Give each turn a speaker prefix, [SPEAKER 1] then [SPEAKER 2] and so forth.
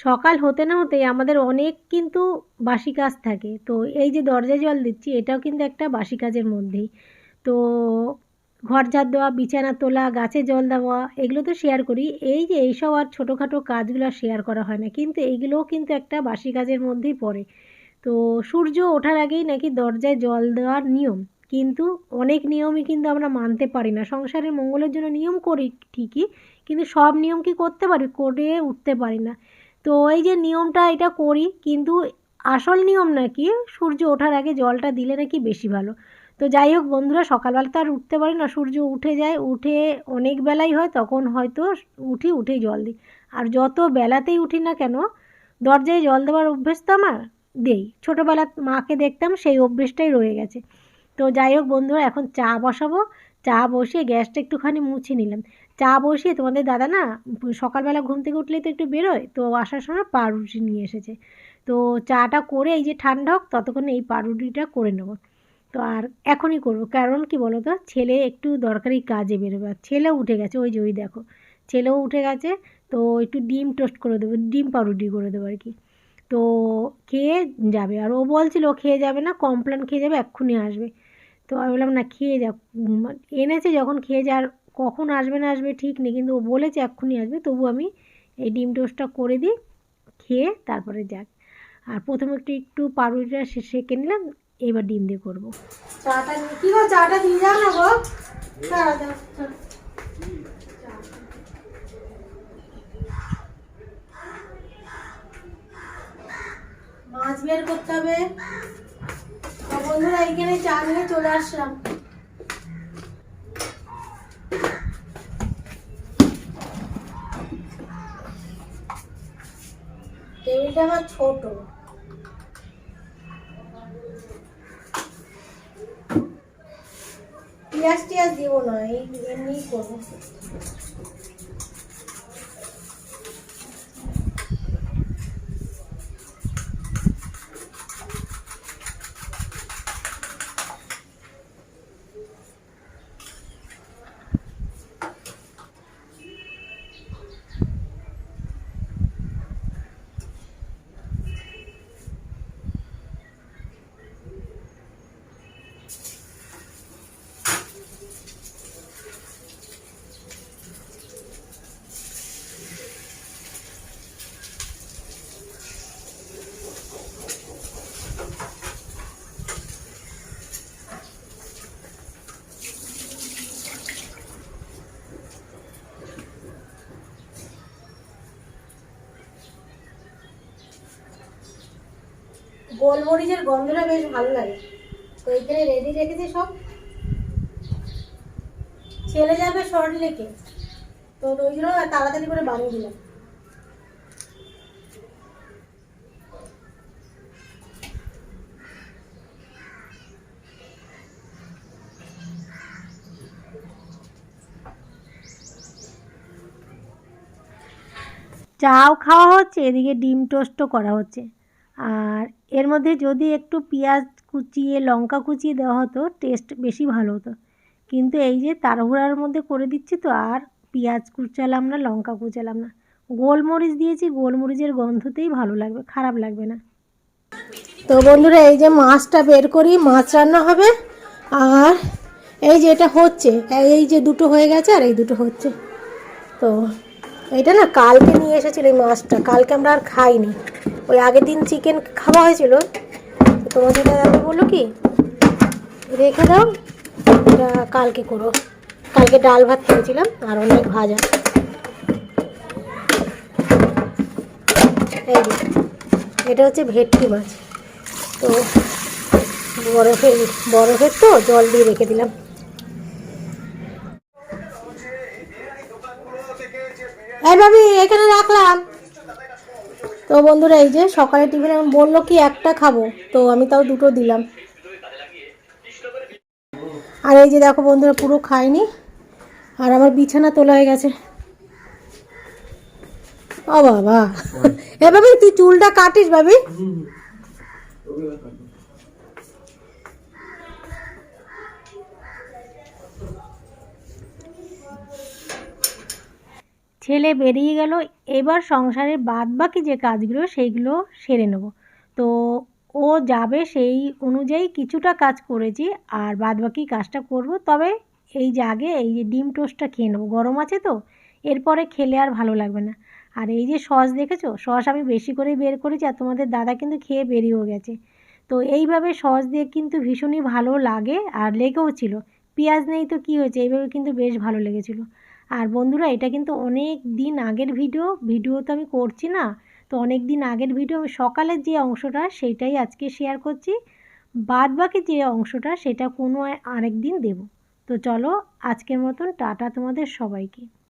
[SPEAKER 1] সকাল হতে না হতেই আমাদের অনেক কিন্তু বাসি কাজ থাকে। তো এই যে দরজায় জল দিচ্ছি, এটাও কিন্তু একটা বাসি কাজের মধ্যেই। তো ঘর ঝাড় দেওয়া, বিছানা তোলা, গাছে জল দেওয়া, এগুলো তো শেয়ার করি। এই যে এইসব আর ছোটোখাটো কাজগুলো শেয়ার করা হয় না, কিন্তু এইগুলোও কিন্তু একটা বাসি কাজের মধ্যেই পড়ে। তো সূর্য ওঠার আগেই নাকি দরজায় জল দেওয়ার নিয়ম, কিন্তু অনেক নিয়মই কিন্তু আমরা মানতে পারি না। সংসারের মঙ্গলের জন্য নিয়ম করি ঠিকই, কিন্তু সব নিয়ম কি করতে পারি? করে উঠতে পারি না। তো এই যে নিয়মটা এটা করি, কিন্তু আসল নিয়ম নাকি সূর্য ওঠার আগে জলটা দিলে নাকি বেশি ভালো। তো যাই হোক বন্ধুরা, সকালবেলা তো আর উঠতে পারি না, সূর্য উঠে যায়, উঠে অনেক বেলাই হয়, তখন হয়তো উঠি, উঠেই জল দিই। আর যত বেলাতেই উঠি না কেন, দরজায় জল দেওয়ার অভ্যেস তো আমার, দেই। ছোটোবেলা মাকে দেখতাম, সেই অভ্যেসটাই রয়ে গেছে। তো যাই হোক বন্ধুরা, এখন চা বসাবো। চা বসিয়ে গ্যাসটা একটুখানি মুছে নিলাম। চা বসিয়ে তোমাদের দাদা না, সকালবেলা ঘুম থেকে উঠলেই তো একটু বেরোয়, তো আসার সময় পাউরুটি নিয়ে এসেছে। তো চাটা করে এই যে ঠান্ডা হোক, ততক্ষণে এই পাউরুটিটা করে নেব। তো আর এখনই করব, কারণ কি বলো তো, ছেলে একটু দরকারি কাজে বেরোবে। আর ছেলেও উঠে গেছে, ওই যে ওই দেখো, ছেলেও উঠে গেছে, তো একটু ডিম টোস্ট করে দেবো, ডিম পাউরুটি করে দেবো আর কি। তো খেয়ে যাবে, আর ও বলছিল খেয়ে যাবে না, কমপ্লেন খেয়ে যাবে, এক্ষুনি আসবে। তো আমি বললাম, না, খেয়ে যা এনেছে যখন, খেয়ে যা কখন আসবে না আসবে ঠিক নেই, কিন্তু ও বলেছে এক্ষুনি আসবে, তবু আমি এই ডিম টোস্টটা করে দিই, খেয়ে তারপরে যাক। আর প্রথমে একটু একটু পাউরুটিটা সেঁকে নিলাম, এবার ডিম দিয়ে করব। চাটা কি গো, চাটা দিয়ে যাও না গো। মাছ বের করতে হবে। বন্ধুরা, এইখানে চা নিয়ে চলে আসলাম। টেবিলটা আমার ছোট। পেঁয়াজ টিয়াজ দিব না, এই এমনিই করব। গোলমরিচের গন্ধটা বেশ ভালো লাগে। তো এইখানে রেডি রেখেছি সব। ছেলে যাবে শর্ট লেকে তো ওই জন্য তাড়াতাড়ি করে বানিয়ে দিলাম। চাও খাওয়া হচ্ছে, এদিকে ডিম টোস্টও করা হচ্ছে। আর এর মধ্যে যদি একটু পেঁয়াজ কুচিয়ে, লঙ্কা কুচিয়ে দেওয়া হতো টেস্ট বেশি ভালো হতো। কিন্তু এই যে তাড়াহুড়ার মধ্যে করে দিচ্ছি তো, আর পেঁয়াজ কুচালাম না, লঙ্কা কুচালাম না। গোলমরিচ দিয়েছি, গোলমরিচের গন্ধতেই ভালো লাগবে, খারাপ লাগবে না। তো বন্ধুরা, এই যে মাছটা বের করি, মাছ রান্না হবে। আর এই যে এটা হচ্ছে, এই যে দুটো হয়ে গেছে, আর এই দুটো হচ্ছে। তো এটা না কালকে নিয়ে এসেছিল এই মাছটা। কালকে আমরা আর খাইনি। ওই আগের দিন চিকেন খাওয়া হয়েছিল। তো তোমাদের দাদা বলল কি, রেখে দাও, এটা কালকে করো। কালকে ডাল ভাত খেয়েছিলাম, আর অনেক ভাজা। এটা হচ্ছে ভেটকি মাছ। তো বরফের বরফের তো জল দিয়ে রেখে দিলাম। এই ভাবি এখানে রাখলাম। তো বন্ধুরা এই যে সকালে টিফিনে আমি বলল কি একটা খাব। তো আমি তাও দুটো দিলাম। আর এই যে দেখো বন্ধুরা পুরো খাইনি। আর আমার বিছানা তোলা হয়ে গেছে। ও বাবা। এ ভাবি তুই চুলটা কাটিস ভাবি। ছেলে বেরিয়ে গেল, এবার সংসারের বাদ বাকি যে কাজগুলো সেইগুলো সেরে নেব। তো ও যাবে সেই অনুযায়ী কিছুটা কাজ করেছি আর বাদ বাকি কাজটা করব। তবে এই যে আগে এই যে ডিম টোস্টটা খেয়ে নেব, গরম আছে তো, এরপরে খেলে আর ভালো লাগবে না। আর এই যে সস দেখেছ, সস আমি বেশি করেই বের করেছি আর তোমাদের দাদা কিন্তু খেয়ে বেরিয়েও গেছে। তো এইভাবে সস দিয়ে কিন্তু ভীষণই ভালো লাগে আর লেগেও ছিল। পেঁয়াজ নেই তো কী হয়েছে? এইভাবে কিন্তু বেশ ভালো লেগেছিলো। আর বন্ধুরা, এটা কিন্তু অনেক দিন আগের ভিডিও। ভিডিও তো আমি করছি না। তো অনেক দিন আগের ভিডিও আমি সকালের যে অংশটা, সেটাই আজকে শেয়ার করছি। বাদ বাকি যে অংশটা, সেটা কোনো আরেক দিন দেবো। তো চলো, আজকের মতন টাটা তোমাদের সবাইকে।